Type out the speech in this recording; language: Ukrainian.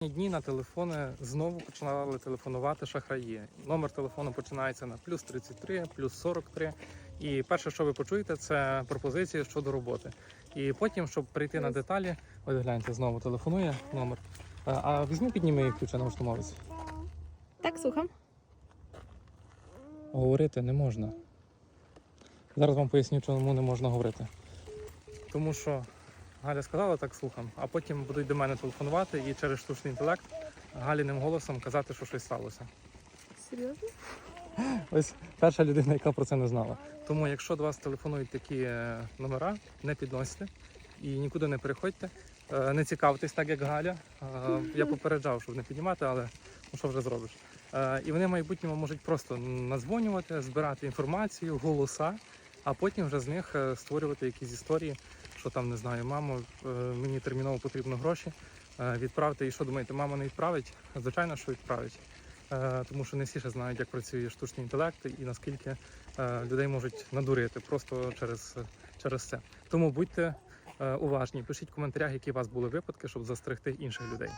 Дні на телефони знову починали телефонувати шахраї. Номер телефону починається на плюс 33, плюс 43. І перше, що ви почуєте, це пропозиції щодо роботи. І потім, щоб прийти на деталі, ось гляньте, знову телефонує номер. А, А візьми, підніми ключа на гучномовець. Так, слухам. Говорити не можна. Зараз вам поясню, чому не можна говорити. Тому що Галя сказала так слухам, а потім будуть до мене телефонувати і через штучний інтелект Галіним голосом казати, що щось сталося. Серйозно? Ось перша людина, яка про це не знала. Тому, якщо до вас телефонують такі е, номера, не підносьте і нікуди не переходьте. Е, Не цікавтесь, так як Галя. Е, Я попереджав, щоб не піднімати, але ну що вже зробиш. І вони в майбутньому можуть просто надзвонювати, збирати інформацію, голоса, а потім вже з них створювати якісь історії, що там не знаю, мамо, е, мені терміново потрібно гроші. відправити. Відправте, і що думаєте, мама не відправить? Звичайно, що відправить. Е, тому що не всі ще знають, як працює штучний інтелект і наскільки е, людей можуть надурити просто через, через це. Тому будьте е, уважні, пишіть в коментарях, які у вас були випадки, щоб застерегти інших людей.